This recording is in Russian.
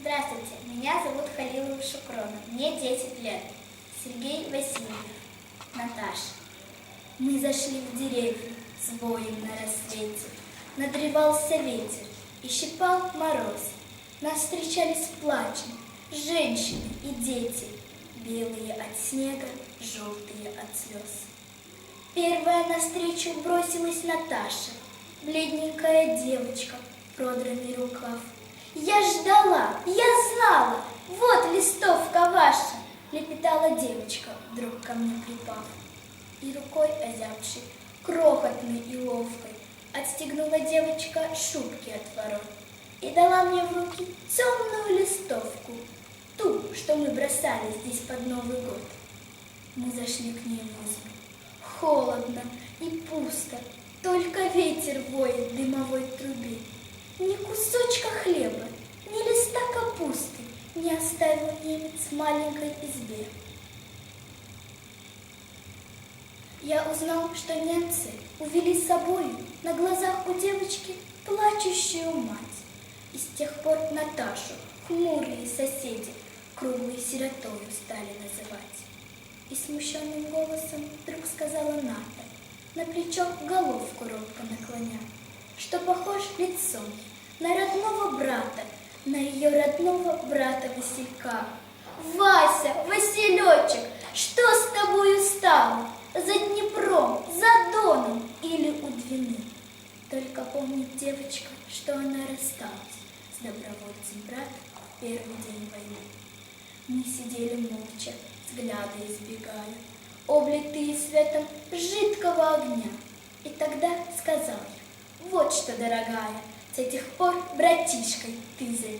Здравствуйте, меня зовут Халилова Шукрона, мне 10 лет. Сергей Васильев, Наташа. Мы зашли в деревню с боем на рассвете. Надревался ветер и щипал мороз. Нас встречали с плачем женщины и дети, белые от снега, желтые от слез. Первая навстречу бросилась Наташа, бледненькая девочка, продранный рукав. Я ждала, я знала, вот листовка ваша, лепетала девочка, вдруг ко мне припав. И рукой озябшей, крохотной и ловкой, отстегнула девочка шубки от ворот и дала мне в руки темную листовку, ту, что мы бросали здесь под Новый год. Мы зашли к ней в избу. Холодно и пусто, только ветер воет дымовой трубе. В маленькой избе. Я узнал, что немцы увели с собой на глазах у девочки плачущую мать. И с тех пор Наташу хмурые соседи круглой сиротою стали называть. И смущенным голосом вдруг сказала Ната, на плечо головку робко наклоня, что похож лицом на родного брата, на ее родного брата Василька. Вася, Василечек, что с тобою стало? За Днепром, за Доном или у Двины? Только помнит девочка, что она рассталась с добровольцем брата в первый день войны. Мы сидели молча, взгляда избегая, облитые светом жидкого огня. И тогда сказал я, вот что, дорогая, с этих пор братишкой ты зови.